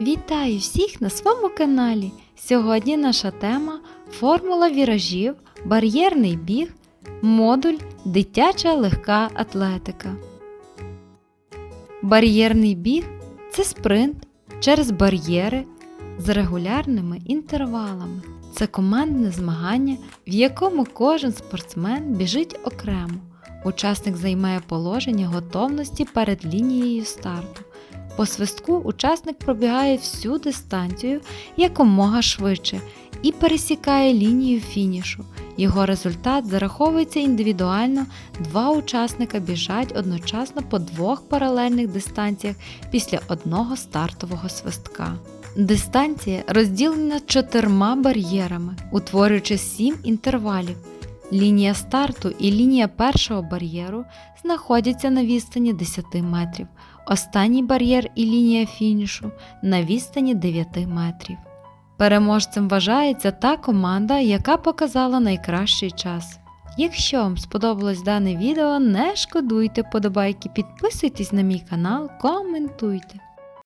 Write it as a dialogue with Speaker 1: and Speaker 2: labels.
Speaker 1: Вітаю всіх на своєму каналі. Сьогодні наша тема формула віражів, бар'єрний біг, модуль дитяча легка атлетика. Бар'єрний біг це спринт через бар'єри з регулярними інтервалами. Це командне змагання, в якому кожен спортсмен біжить окремо. Учасник займає положення готовності перед лінією старту. По свистку учасник пробігає всю дистанцію якомога швидше і пересікає лінію фінішу. Його результат зараховується індивідуально. Два учасника біжать одночасно по двох паралельних дистанціях після одного стартового свистка. Дистанція розділена чотирма бар'єрами, утворюючи сім інтервалів. Лінія старту і лінія першого бар'єру знаходяться на відстані 10 метрів. Останній бар'єр і лінія фінішу на відстані 9 метрів. Переможцем вважається та команда, яка показала найкращий час. Якщо вам сподобалось дане відео, не шкодуйте подобайки, підписуйтесь на мій канал, коментуйте.